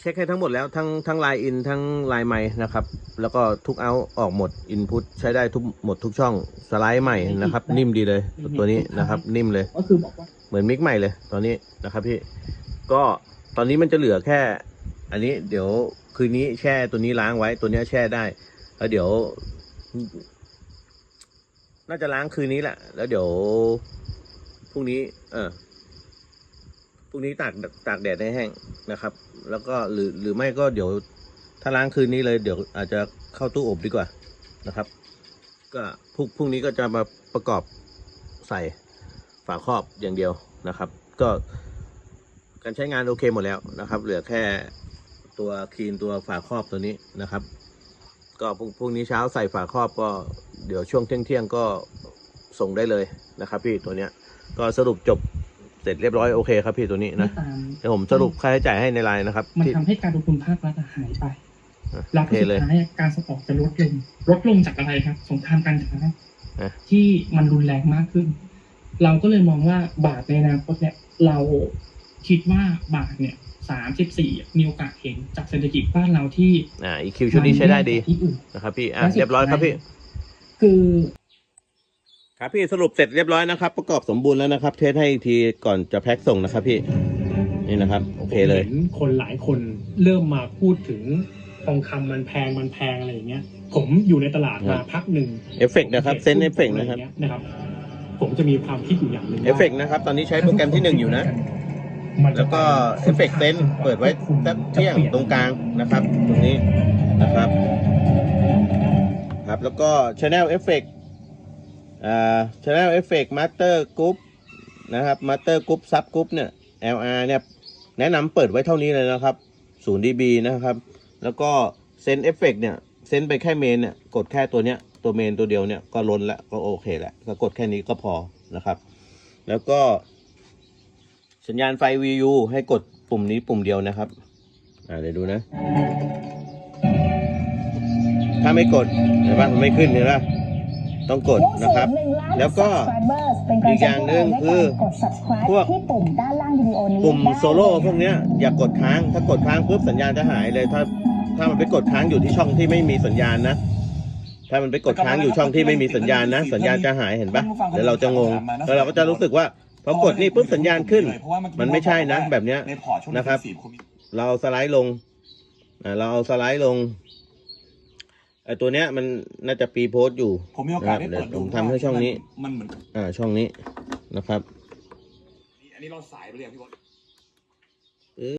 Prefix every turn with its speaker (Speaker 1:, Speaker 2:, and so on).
Speaker 1: เช็คให้ทั้งหมดแล้วทั้งทั้งไลน์อินทั้งไลน์ใหม่นะครับ แล้วก็ทุกเอาออกหมดอินพุตใช้ได้ทุกหมดทุกช่องสไลด์ใหม่นะครับ นิ่มดีเลย ตัวนี้นะครับ นิ่มเลย
Speaker 2: ก็คือบอกว่า
Speaker 1: เหมือนมิกใหม่เลย ตอนนี้นะครับพี่ก็ตอนนี้มันจะเหลือแค่ อันนี้เดี๋ยวคืนนี้แช่ตัวนี้ล้างไว้ตัวเนี้ยแช่ได้ แล้วเดี๋ยว น่าจะล้างคืนนี้แหละ แล้วเดี๋ยวพรุ่งนี้ เออ พรุ่งนี้ตากตากแดดให้แห้งนะครับ แล้วก็หรือหรือไม่ก็เดี๋ยวถ้าล้างคืนนี้เลยเดี๋ยวอาจจะเข้าตู้อบดีกว่านะครับ ก็พรุ่งพรุ่งนี้ก็จะมาประกอบใส่ฝาครอบอย่างเดียวนะครับ ก็การใช้งานโอเคหมดแล้วนะครับ เหลือแค่ตัวคลีนตัวฝาครอบตัวนี้นะครับ ก็พรุ่งพรุ่งนี้เช้าใส่ฝาครอบก็เดี๋ยวช่วงเที่ยงเที่ยงก็ส่งได้เลยนะครับ พี่ตัวเนี้ยก็สรุปจบ เสร็จเรียบร้อยโอเคครับพี่ตัวนี้
Speaker 2: ไม่
Speaker 1: นะ
Speaker 2: ตาม
Speaker 1: เดี๋ยวผมสรุปค่าใช้จ่ายให้ในไลน์นะครับ
Speaker 2: มัน
Speaker 1: ที่
Speaker 2: ทำให้การลงทุนภาครัฐหายไป
Speaker 1: อะ
Speaker 2: แล้ว
Speaker 1: โอเค
Speaker 2: สุด
Speaker 1: เลย
Speaker 2: ท้ายการส่งออกจะลดลง ลดลงจากอะไรครับ สงครามการค้า
Speaker 1: อะ
Speaker 2: ที่มันรุนแรงมากขึ้น เราก็เลยมองว่าบาทในอนาคตเนี่ย เราคิดว่าบาทเนี่ยสามสิบสี่มีโอกาสเห็นจากเศรษฐกิจบ้านเราที่
Speaker 1: อ่าอีคิวชุดนี้ใช้ได้ดี
Speaker 2: ที่อื่น
Speaker 1: นะครับพี่อะ
Speaker 2: และสุด
Speaker 1: เรียบร้อยครับพี่
Speaker 2: คือ
Speaker 1: ครับพี่สรุปเสร็จเรียบร้อยนะครับ ประกอบสมบูรณ์แล้วนะครับ เทสให้อีกทีก่อนจะแพ็คส่งนะครับพี่นี่นะครับ โอเคเลย
Speaker 3: ผมห็นคนหลายคนเริ่มมาพูดถึงทองคำมันแพงมันแพงอะไรอย่างเงี้ย ผมอยู่ในตลาด
Speaker 1: ครั
Speaker 3: มา
Speaker 1: บ
Speaker 3: พักหนึ่ง
Speaker 1: เอฟเฟกต์นะครับเซนเอฟเฟกต์นะครับ
Speaker 3: อไงี้ยนะครับ ผมจะมีความคิดอยู่อย่างหนึ่ง
Speaker 1: เอฟเฟกต์นะครับ ตอนนี้ใช้โปรแกรมที่หนึ่งอยู่นะ แล้วก็เอฟเฟกต์เซนเปิดไว้สักเที่ยงตรงกลางนะครับ ตรงนี้นะครับ ครับ แล้วก็ Channel Effect อ่า Channel Effect Master Group นะครับ Master Group Sub Group เนี่ย LR เนี่ย แนะนำเปิดไว้เท่านี้เลยนะครับ 0 dB นะครับ แล้วก็เซนเอฟเฟกเนี่ย เซนไปแค่เมนเนี่ย กดแค่ตัวเนี้ย ตัวเมนตัวเดียวเนี่ย ก็ล้นแล้วก็โอเคแล้วก็กดแค่นี้ก็พอนะครับ แล้วก็ สัญญาณไฟ VU ให้กดปุ่มนี้ปุ่มเดียวนะครับ อ่าเดี๋ยวดูนะ ถ้าไม่กดเห็นปะมันไม่ขึ้นเห็นปะ ต้องกดนะครับ แล้วก็อีกอย่างหนึ่งคือพวก
Speaker 4: ที่ปุ่มด้านล่างวิดีโอนี้
Speaker 1: ปุ่ม
Speaker 4: ได้
Speaker 1: โซโล่พวกเนี้ยอย่ากดค้าง ถ้ากดค้างปุ๊บสัญญาณจะหายเลยถ้าถ้ามันไปกดค้างอยู่ที่ช่องที่ไม่มีสัญญาณนะ ถ้ามันไปกดค้างอยู่ช่องที่ไม่มีสัญญาณนะ สัญญาณจะหายเห็นปะเดี๋ยวเราจะงงแล้วเราก็จะรู้สึกว่าพอกดนี่ปุ๊บสัญญาณขึ้น มันไม่ใช่นะแบบเนี้ย
Speaker 5: ในพอร์ตช่วง
Speaker 1: นะครับ
Speaker 5: สี่ณมี
Speaker 1: เราเอาสไลด์ลงอ่าเราเอาสไลด์ลง ไอตัวเนี้ยมันน่าจะปีโพสต์อยู่
Speaker 5: ผมมีโอกาสได้
Speaker 1: เดี๋ยว
Speaker 5: เปิดดู
Speaker 1: ผมทำให้ช่องนี้
Speaker 5: มันเหมือน
Speaker 1: อ่าช่องนี้นะครับ
Speaker 5: อันนี้เราสายไปเลยอะพี่บอส